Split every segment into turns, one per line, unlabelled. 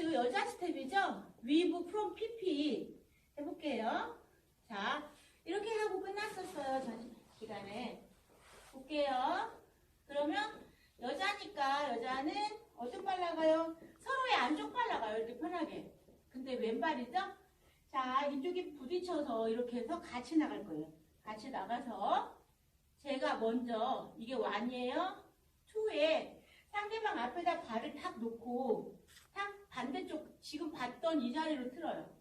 왈츠 여자 스텝이죠? 위브 프롬 PP 해볼게요. 자, 이렇게 하고 끝났었어요. 전 기간에. 볼게요. 그러면 여자니까 여자는 어떤 발 나가요? 서로의 안쪽 발 나가요. 이렇게 편하게. 근데 왼발이죠? 자, 이쪽이 부딪혀서 이렇게 해서 같이 나갈 거예요. 같이 나가서 제가 먼저 이게 완이에요. 투에 상대방 앞에다 발을 탁 놓고 탁 반대쪽 지금 봤던 이 자리로 틀어요.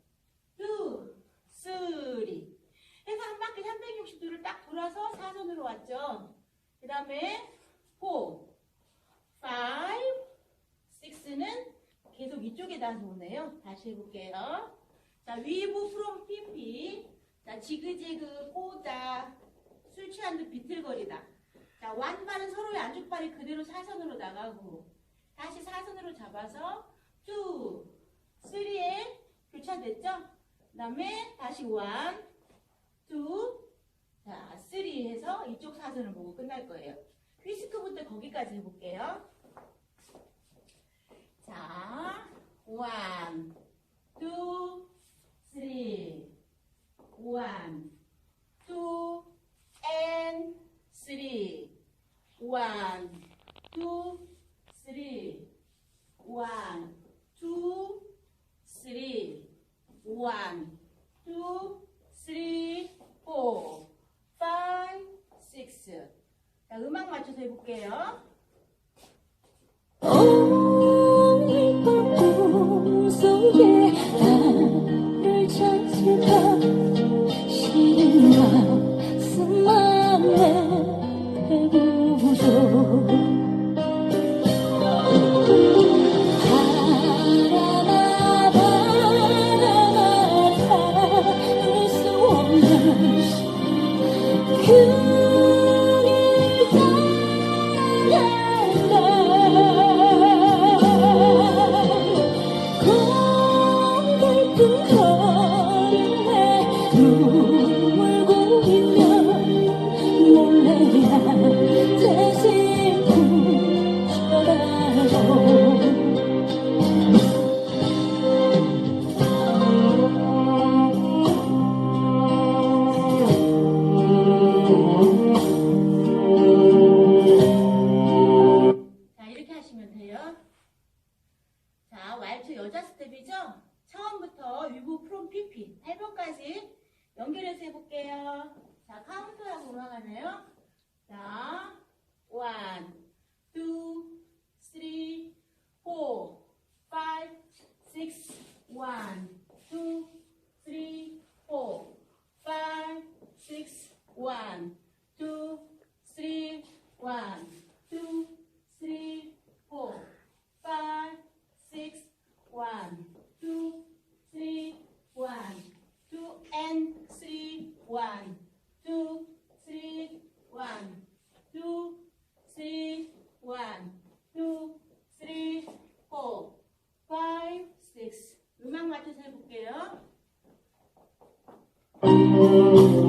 투, 쓰리. 해서 한 바퀴 360도를 딱 돌아서 사선으로 왔죠. 그 다음에 4, 5, 6는 계속 이쪽에다 놓네요. 다시 해볼게요. 자, 위브 프롬 PP. 자, 지그재그, 꼬자, 술 취한 듯 비틀거리다. 자, 완발은 서로의 안쪽 발이 그대로 사선으로 나가고, 다시 사선으로 잡아서, 2, 3에 교차됐죠? 그 다음에 다시 1, 2, 자, 3 해서 이쪽 사선을 보고 끝날 거예요. 휘스크부터 거기까지 해볼게요. 자, 1, 2, 3, 1, 2, and 3, 1, 2, 3, 1, 2, 3, 1, 2, 3, 4, 5, 6. 자, 음악 맞춰서 해볼게요.
오
1번부터 위부 프롬 PP 8번까지 연결해서 해볼게요. 자, 카운트하고 올라가네요. 자.
Thank you.